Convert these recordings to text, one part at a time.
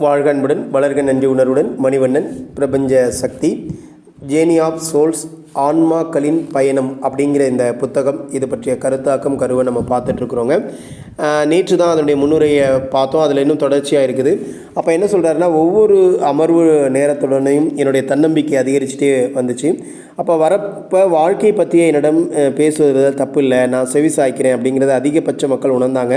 வாழ்க அன்புடன் வளர்க நன்றி உணர்வுடன் மணிவண்ணன் பிரபஞ்ச சக்தி ஜேனி ஆஃப் சோல்ஸ் ஆன்மாக்களின் பயணம் அப்படிங்கிற இந்த புத்தகம் இது பற்றிய கருத்தாக்கம் கருவை நம்ம பார்த்துட்ருக்குறோங்க நேற்று தான் அதனுடைய முன்னுரையை பார்த்தோம். அதில் இன்னும் தொடர்ச்சியாக இருக்குது. அப்போ என்ன சொல்கிறாருன்னா ஒவ்வொரு அமர்வு நேரத்துடனையும் என்னுடைய தன்னம்பிக்கை அதிகரிச்சுட்டே வந்துச்சு. அப்போ வரப்போ வாழ்க்கை பற்றிய என்னிடம் பேசுவதில் தப்பு இல்லை. நான் செவிசாய்க்கிறேன் அப்படிங்கிறத அதிகபட்ச மக்கள் உணர்ந்தாங்க.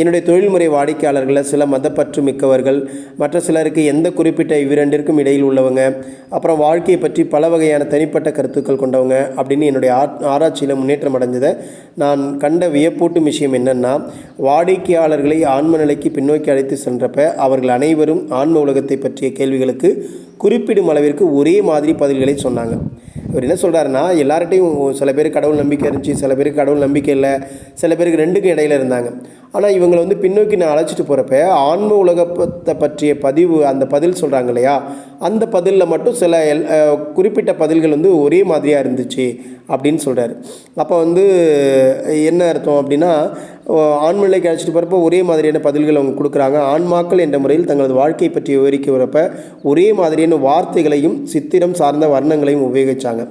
என்னுடைய தொழில்முறை வாடிக்கையாளர்களில் சில மதப்பற்று மிக்கவர்கள் மற்ற சிலருக்கு எந்த குறிப்பிட்ட இவ்விரண்டிற்கும் இடையில் உள்ளவங்க அப்புறம் வாழ்க்கையை பற்றி பல வகையான தனிப்பட்ட கருத்துக்கள் கொண்டவங்க அப்படின்னு என்னுடைய ஆராய்ச்சியில் முன்னேற்றம் அடைஞ்சதை நான் கண்ட வியப்பூட்டும் விஷயம் என்னென்னா வாடிக்கையாளர்களை ஆன்ம நிலைக்கு பின்னோக்கி அழைத்து சென்றப்ப அவர்கள் அனைவரும் ஆன்ம உலகத்தை பற்றிய கேள்விகளுக்கு குறிப்பிடும் அளவிற்கு ஒரே மாதிரி பதில்களை சொன்னாங்க. இவர் என்ன சொல்கிறாருன்னா எல்லார்ட்டையும் சில பேர் கடவுள் நம்பிக்கை இருந்துச்சு சில பேருக்கு கடவுள் நம்பிக்கை இல்லை சில பேருக்கு ரெண்டுக்கும் இடையில இருந்தாங்க. ஆனால் இவங்களை வந்து பின்னோக்கி நான் அழைச்சிட்டு போகிறப்ப ஆன்ம உலகத்தை பற்றிய பதிவு அந்த பதில் சொல்கிறாங்க இல்லையா? அந்த பதிலில் மட்டும் சில எல்- குறிப்பிட்ட பதில்கள் வந்து ஒரே மாதிரியாக இருந்துச்சு அப்படின்னு சொல்கிறாரு அப்போ வந்து என்ன அர்த்தம் அப்படின்னா ஆண்மநிலைக்கு அழைச்சிட்டு போகிறப்ப ஒரே மாதிரியான பதில்கள் அவங்க கொடுக்குறாங்க. ஆன்மாக்கள் என்ற முறையில் தங்களது வாழ்க்கை பற்றி விவரிக்கிறப்ப ஒரே மாதிரியான வார்த்தைகளையும் சித்திரம் சார்ந்த வர்ணங்களையும் உபயோகித்தாங்க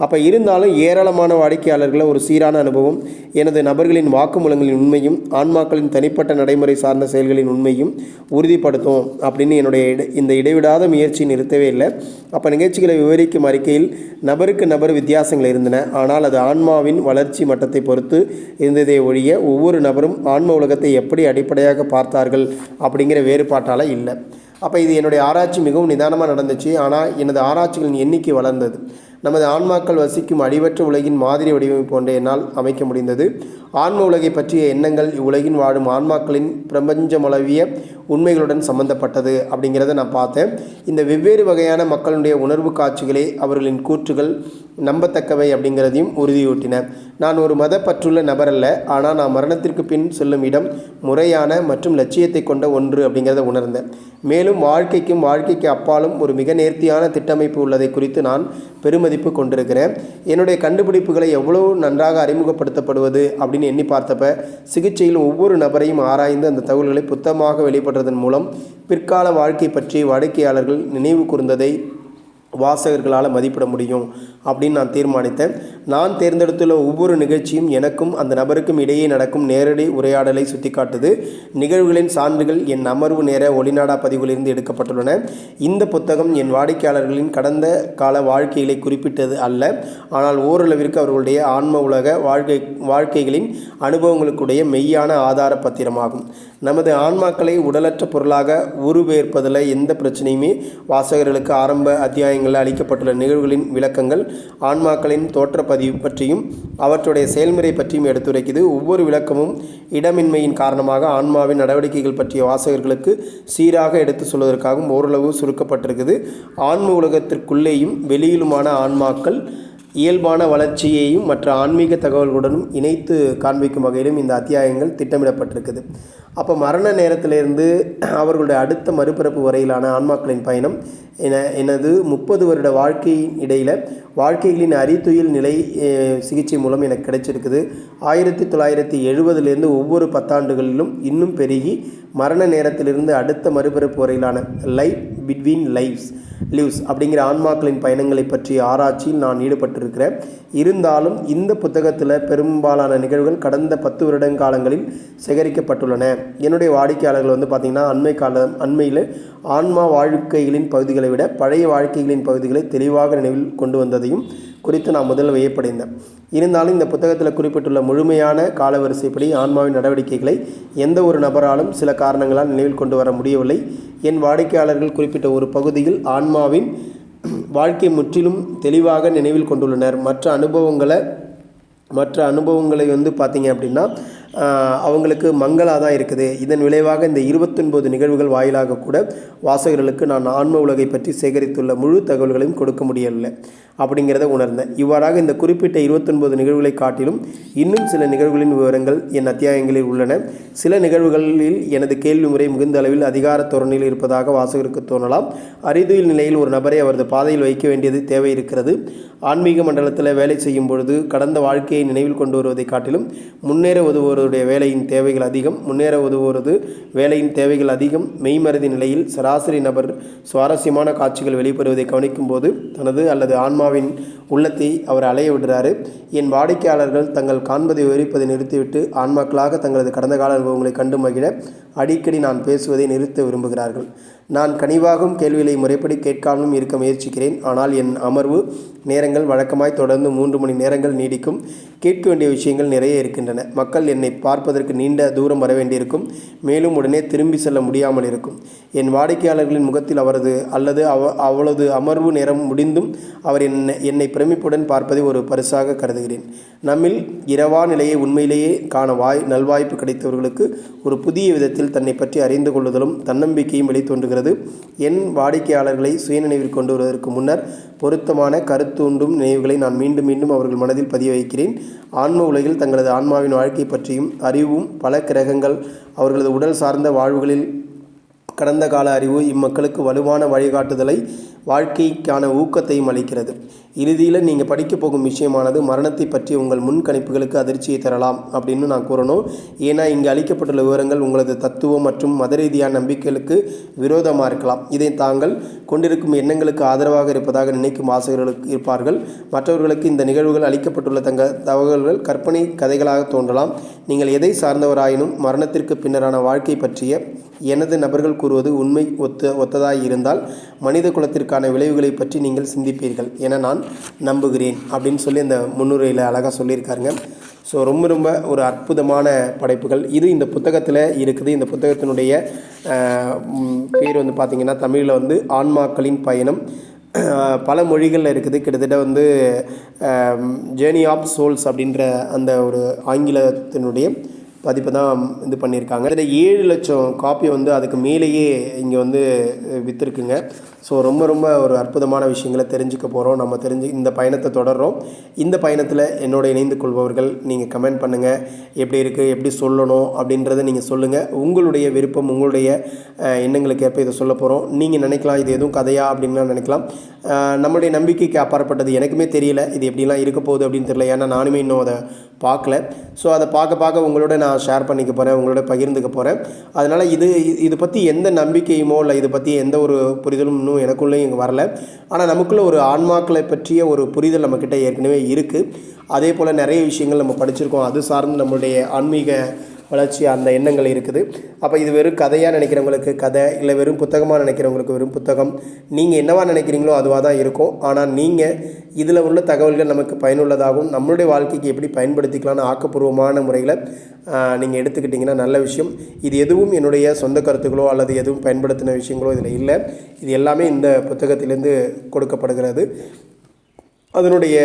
அப்போ இருந்தாலும் ஏராளமான வாடிக்கையாளர்களை ஒரு சீரான அனுபவம் எனது நபர்களின் வாக்குமூலங்களின் உண்மையும் ஆன்மாக்களின் தனிப்பட்ட நடைமுறை சார்ந்த செயல்களின் உண்மையும் உறுதிப்படுத்தும் அப்படின்னு என்னுடைய இட இந்த இடைவிடாத முயற்சி நிறுத்தவே இல்லை. அப்போ நிகழ்ச்சிகளை விவரிக்கும் அறிக்கையில் நபருக்கு நபர் வித்தியாசங்கள் இருந்தன. ஆனால் அது ஆன்மாவின் வளர்ச்சி மட்டத்தை பொறுத்து இருந்ததே ஒழிய ஒவ்வொரு நபரும் ஆன்ம உலகத்தை எப்படி அடிப்படையாக பார்த்தார்கள் அப்படிங்கிற வேறுபாட்டால் இல்லை. அப்போ இது என்னுடைய ஆராய்ச்சி மிகவும் நிதானமாக நடந்துச்சு. ஆனால் எனது ஆராய்ச்சிகளின் எண்ணிக்கை வளர்ந்தது. நமது ஆன்மாக்கள் வசிக்கும் அடிவற்ற உலகின் மாதிரி வடிவமைப்பு ஒன்றை என்னால் அமைக்க முடிந்தது. ஆன்ம உலகை பற்றிய எண்ணங்கள் இவ்வுலகின் வாழும் ஆன்மாக்களின் பிரபஞ்சமளவிய உண்மைகளுடன் சம்பந்தப்பட்டது அப்படிங்கிறத நான் பார்த்தேன். இந்த வெவ்வேறு வகையான மக்களுடைய உணர்வு காட்சிகளே அவர்களின் கூற்றுகள் நம்பத்தக்கவை அப்படிங்கிறதையும் உறுதியூட்டின. நான் ஒரு மதப்பற்றுள்ள நபர் அல்ல ஆனால் நான் மரணத்திற்கு பின் செல்லும் இடம் முறையான மற்றும் லட்சியத்தை கொண்ட ஒன்று அப்படிங்கிறத உணர்ந்தேன். மேலும் வாழ்க்கைக்கும் வாழ்க்கைக்கு அப்பாலும் ஒரு மிக நேர்த்தியான திட்டமைப்பு உள்ளதை குறித்து நான் மதிப்பு கொண்டிருக்கிறேன். என்னுடைய கண்டுபிடிப்புகளை எவ்வளவு நன்றாக அறிமுகப்படுத்தப்படுவது அப்படின்னு எண்ணி பார்த்தப்ப சிகிச்சையில் ஒவ்வொரு நபரையும் ஆராய்ந்து அந்த தகவல்களை புத்தமாக வெளிப்படுறதன் மூலம் பிற்கால வாழ்க்கை பற்றி வாடிக்கையாளர்கள் நினைவு கூர்ந்ததை வாசகர்களால் மதிப்பிட முடியும் அப்படின்னு நான் தீர்மானித்தேன். நான் தேர்ந்தெடுத்துள்ள ஒவ்வொரு நிகழ்ச்சியும் எனக்கும் அந்த நபருக்கும் இடையே நடக்கும் நேரடி உரையாடலை சுட்டிக்காட்டுது. நிகழ்வுகளின் சான்றுகள் என் அமர்வு நேர ஒளிநாடா பதிவிலிருந்து எடுக்கப்பட்டுள்ளன. இந்த புத்தகம் என் வாடிக்கையாளர்களின் கடந்த கால வாழ்க்கைகளை குறிப்பிட்டது அல்ல. ஆனால் ஓரளவிற்கு அவர்களுடைய ஆன்ம உலக வாழ்க்கை வாழ்க்கைகளின் அனுபவங்களுக்குடைய மெய்யான ஆதார பத்திரமாகும். நமது ஆன்மாக்களை உடலற்ற பொருளாக உருவேற்பதில் எந்த பிரச்சனையுமே வாசகர்களுக்கு ஆரம்ப அத்தியாயங்களில் அளிக்கப்பட்டுள்ள நிகழ்வுகளின் விளக்கங்கள் ஆன்மாக்களின் தோற்றப்பதிவு பற்றியும் அவற்றுடைய செயல்முறை பற்றியும் எடுத்துரைக்குது. ஒவ்வொரு விளக்கமும் இடமின்மையின் காரணமாக ஆன்மாவின் நடவடிக்கைகள் பற்றிய வாசகர்களுக்கு சீராக எடுத்து சொல்வதற்காகவும் ஓரளவு சுருக்கப்பட்டிருக்குது. ஆன்ம உலகத்திற்குள்ளேயும் வெளியிலுமான ஆன்மாக்கள் இயல்பான வளர்ச்சியையும் மற்ற ஆன்மீக தகவல்களுடனும் இணைத்து காண்பிக்கும் வகையிலும் இந்த அத்தியாயங்கள் திட்டமிடப்பட்டிருக்குது. அப்போ மரண நேரத்திலிருந்து அவர்களுடைய அடுத்த மறுபிறப்பு வரையிலான ஆன்மாக்களின் பயணம் என எனது முப்பது வருட வாழ்க்கையின் இடையில் வாழ்க்கைகளின் அரித்துயில் நிலை சிகிச்சை மூலம் எனக்கு கிடைச்சிருக்குது. ஆயிரத்தி தொள்ளாயிரத்தி எழுபதுலேருந்து ஒவ்வொரு பத்தாண்டுகளிலும் இன்னும் பெருகி மரண நேரத்திலிருந்து அடுத்த மறுபிறப்பு வரையிலான லைஃப் பிட்வீன் லைஃப்ஸ் லிவ்ஸ் அப்படிங்கிற ஆன்மாக்களின் பயணங்களை பற்றிய ஆராய்ச்சியில் நான் ஈடுபட்டிருக்கிறேன். இருந்தாலும் இந்த புத்தகத்தில் பெரும்பாலான நிகழ்வுகள் கடந்த பத்து வருடங்காலங்களில் சேகரிக்கப்பட்டுள்ளன. என்னுடைய வாடிக்கையாளர்கள் வந்து பார்த்திங்கன்னா அண்மை காலம் அண்மையில் ஆன்மா வாழ்க்கைகளின் பகுதிகளை விட பழைய வாழ்க்கைகளின் பகுதிகளை தெளிவாக நினைவில் கொண்டு வந்ததையும் குறித்து நான் முதல் வியப்படைந்தேன். இருந்தாலும் இந்த புத்தகத்தில் குறிப்பிட்டுள்ள முழுமையான காலவரிசைப்படி ஆன்மாவின் நடவடிக்கைகளை எந்த ஒரு நபராலும் சில காரணங்களால் நினைவில் கொண்டு வர முடியவில்லை. என் வாடிக்கையாளர்கள் குறிப்பிட்ட ஒரு பகுதியில் ஆன்மாவின் வாழ்க்கை முற்றிலும் தெளிவாக நினைவில் கொண்டுள்ளனர். மற்ற அனுபவங்களை மற்ற அனுபவங்களை வந்து பார்த்தீங்க அப்படின்னா அவங்களுக்கு மங்களாக தான் இருக்குது. இதன் விளைவாக இந்த இருபத்தொன்பது நிகழ்வுகள் வாயிலாக கூட வாசகர்களுக்கு நான் ஆன்ம உலகை பற்றி சேகரித்துள்ள முழு தகவல்களையும் கொடுக்க முடியவில்லை அப்படிங்கிறத உணர்ந்தேன். இவ்வாறாக இந்த குறிப்பிட்ட இருபத்தொன்பது நிகழ்வுகளை காட்டிலும் இன்னும் சில நிகழ்வுகளின் விவரங்கள் என் அத்தியாயங்களில் உள்ளன. சில நிகழ்வுகளில் எனது கேள்வி முறை மிகுந்த அளவில் அதிகார தோரணையில் இருப்பதாக வாசகருக்கு தோணலாம். அரிதுயில் நிலையில் ஒரு நபரை அவரது பாதையில் வைக்க வேண்டியது தேவை இருக்கிறது. ஆன்மீக மண்டலத்தில் வேலை செய்யும் பொழுது கடந்த வாழ்க்கையை நினைவில் கொண்டு வருவதை காட்டிலும் முன்னேற உதவுவது கஷ்டப்படுவதுடைய வேலையின் தேவைகள் அதிகம் முன்னேற உதவுவது வேலையின் தேவைகள் அதிகம் மெய்மருதி நிலையில் சராசரி நபர் சுவாரஸ்யமான காட்சிகள் வெளிப்படுவதை கவனிக்கும் போது தனது அல்லது ஆன்மாவின் உள்ளத்தை அவர் அலைய விடுறாரு. என் வாடிக்கையாளர்கள் தங்கள் காண்பதை விவரிப்பதை நிறுத்திவிட்டு ஆன்மாக்களாக தங்களது கடந்த கால அனுபவங்களை கண்டு மகிழ அடிக்கடி நான் பேசுவதை நிறுத்த விரும்புகிறார்கள். நான் கனிவாகும் கேள்விகளை முறைப்படி கேட்காமலும் இருக்க முயற்சிக்கிறேன். ஆனால் என் அமர்வு நேரங்கள் வழக்கமாய் தொடர்ந்து மூன்று மணி நேரங்கள் நீடிக்கும். கேட்க வேண்டிய விஷயங்கள் நிறைய இருக்கின்றன. மக்கள் என்னை பார்ப்பதற்கு நீண்ட தூரம் வர வேண்டியிருக்கும். மேலும் உடனே திரும்பி செல்ல முடியாமல் இருக்கும். என் வாடிக்கையாளர்களின் முகத்தில் அவரது அல்லது அவ அவளது அமர்வு நேரம் முடிந்தும் அவர் என்னை என்னை பிரமிப்புடன் பார்ப்பதை ஒரு பரிசாக கருதுகிறேன். நம்மில் இரவா நிலையை உண்மையிலேயே காண வாய் நல்வாய்ப்பு கிடைத்தவர்களுக்கு ஒரு புதிய விதத்தில் தன்னை பற்றி அறிந்து கொள்ளுதலும் தன்னம்பிக்கையும் வெளித்தோன்றுகிறது. என் வாடிக்கையாளர்களை சுயநினைவில் கொண்டு வருவதற்கு முன்னர் பொருத்தமான கருத்தூண்டும் நினைவுகளை நான் மீண்டும் மீண்டும் அவர்கள் மனதில் பதிய வைக்கிறேன். ஆன்ம உலகில் தங்களது ஆன்மாவின் வாழ்க்கை பற்றியும் அறிவும் பல கிரகங்கள் அவர்களது உடல் சார்ந்த வாழ்வுகளில் கடந்த கால அறிவு இம்மக்களுக்கு வலுவான வழிகாட்டுதலை வாழ்க்கைக்கான ஊக்கத்தையும் அளிக்கிறது. இறுதியில் நீங்கள் படிக்க போகும் விஷயமானது மரணத்தை பற்றி உங்கள் முன்கணிப்புகளுக்கு அதிர்ச்சியை தரலாம் அப்படின்னு நான் கூறணும். ஏன்னா இங்கே அளிக்கப்பட்டுள்ள விவரங்கள் உங்களது தத்துவம் மற்றும் மத ரீதியான நம்பிக்கைகளுக்கு விரோதமாக இருக்கலாம். இதை தாங்கள் கொண்டிருக்கும் எண்ணங்களுக்கு ஆதரவாக இருப்பதாக நினைக்கும் ஆசிரியர்களுக்கு இருப்பார்கள். மற்றவர்களுக்கு இந்த நிகழ்வுகள் அளிக்கப்பட்டுள்ள தங்க தகவல்கள் கற்பனை கதைகளாக தோன்றலாம். நீங்கள் எதை சார்ந்தவராயினும் மரணத்திற்கு பின்னரான வாழ்க்கை பற்றிய எனது நபர்கள் கூறுவது உண்மை ஒத்த ஒத்ததாய் இருந்தால் மனித குலத்திற்கான விளைவுகளை பற்றி நீங்கள் சிந்திப்பீர்கள். என நான் நம்புகிறேன். அப்படின்னு சொல்லி அந்த முன்னுரையில் அழகாக சொல்லியிருக்காருங்க. ஸோ ரொம்ப ரொம்ப ஒரு அற்புதமான படைப்புகள். இது இந்த புத்தகத்தில் இருக்குது. இந்த புத்தகத்தினுடைய பேர் வந்து பார்த்திங்கன்னா தமிழில் வந்து ஆன்மாக்களின் பயணம். பல மொழிகளில் இருக்குது. கிட்டத்தட்ட வந்து ஜேர்னி ஆஃப் சோல்ஸ் அப்படின்ற அந்த ஒரு ஆங்கிலத்தினுடைய பதிப்பு தான் இது பண்ணியிருக்காங்க. இதில் ஏழு லட்சம் காப்பி வந்து அதுக்கு மேலேயே இங்கே வந்து விற்றுருக்குங்க ஸோ ரொம்ப ரொம்ப ஒரு அற்புதமான விஷயங்களை தெரிஞ்சுக்க போகிறோம் நம்ம தெரிஞ்சு இந்த பயணத்தை தொடர்றோம். இந்த பயணத்தில் என்னோட இணைந்து கொள்பவர்கள் நீங்கள் கமெண்ட் பண்ணுங்கள் எப்படி இருக்குது எப்படி சொல்லணும்? அப்படின்றத நீங்கள் சொல்லுங்கள் உங்களுடைய விருப்பம் உங்களுடைய எண்ணங்களுக்கு ஏற்ப இதை சொல்ல போகிறோம் நீங்கள் நினைக்கலாம் இது எதுவும் கதையா அப்படின்லாம் நினைக்கலாம். நம்மளுடைய நம்பிக்கைக்கு அப்பாற்பட்டது. எனக்குமே தெரியல. இது எப்படிலாம் இருக்க போகுது அப்படின்னு தெரியல. ஏன்னா நானுமே இன்னும் அதை பார்க்கல. ஸோ அதை பார்க்க பார்க்க உங்களோட நான் ஷேர் பண்ணிக்க போகிறேன் உங்களோட பகிர்ந்துக்க போகிறேன் அதனால் இது இது- இது பற்றி எந்த நம்பிக்கையுமோ இல்லை இதை பற்றி எந்த ஒரு புரிதலும் இன்னும் எனக்குள்ளேயும் இங்கே வரல. ஆனால் நமக்குள்ள ஒரு ஆன்மாக்களை பற்றிய ஒரு புரிதல் நம்மக்கிட்ட ஏற்கனவே இருக்குது அதே போல் நிறைய விஷயங்கள் நம்ம படிச்சிருக்கோம். அது சார்ந்து நம்மளுடைய ஆன்மீக வளர்ச்சி அந்த எண்ணங்கள் இருக்குது. அப்போ இது வெறும் கதையாக நினைக்கிறவங்களுக்கு கதை இல்லை வெறும் புத்தகமாக நினைக்கிறவங்களுக்கு வெறும் புத்தகம். நீங்கள் என்னவா நினைக்கிறீங்களோ அதுவாக தான் இருக்கும். ஆனால் நீங்கள் இதில் உள்ள தகவல்கள் நமக்கு பயனுள்ளதாகவும் நம்மளுடைய வாழ்க்கைக்கு எப்படி பயன்படுத்திக்கலாம்னு ஆக்கப்பூர்வமான முறையில் நீங்கள் எடுத்துக்கிட்டிங்கன்னா நல்ல விஷயம். இது எதுவும் என்னுடைய சொந்த கருத்துக்களோ அல்லது எதுவும் பயன்படுத்தின விஷயங்களோ இதில் இல்லை. இது எல்லாமே இந்த புத்தகத்திலேருந்து கொடுக்கப்படுகிறது. அதனுடைய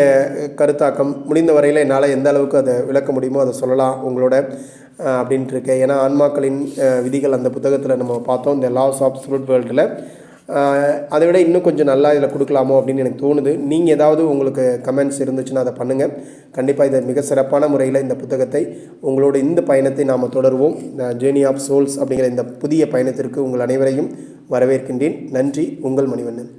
கருத்தாக்கம் முடிந்த வரையில் என்னால் எந்த அளவுக்கு அதை விளக்க முடியுமோ அதை சொல்லலாம் உங்களோட அப்படின்ட்டு இருக்கேன் ஏன்னா ஆன்மாக்களின் விதிகள் அந்த புத்தகத்தில் நம்ம பார்த்தோம். இந்த லாஸ் ஆஃப் ஸ்பிரிட் வேர்ல்டில் அதை விட இன்னும் கொஞ்சம் நல்லா இதில் கொடுக்கலாமோ அப்படின்னு எனக்கு தோணுது. நீங்கள் ஏதாவது உங்களுக்கு கமெண்ட்ஸ் இருந்துச்சுன்னா அதை பண்ணுங்கள் கண்டிப்பாக இதை மிக சிறப்பான முறையில் இந்த புத்தகத்தை உங்களோட இந்த பயணத்தை நாம் தொடருவோம். ஜேர்னி ஆஃப் சோல்ஸ் அப்படிங்கிற இந்த புதிய பயணத்திற்கு உங்கள் அனைவரையும் வரவேற்கின்றேன். நன்றி. உங்கள் மணிவண்ணன்.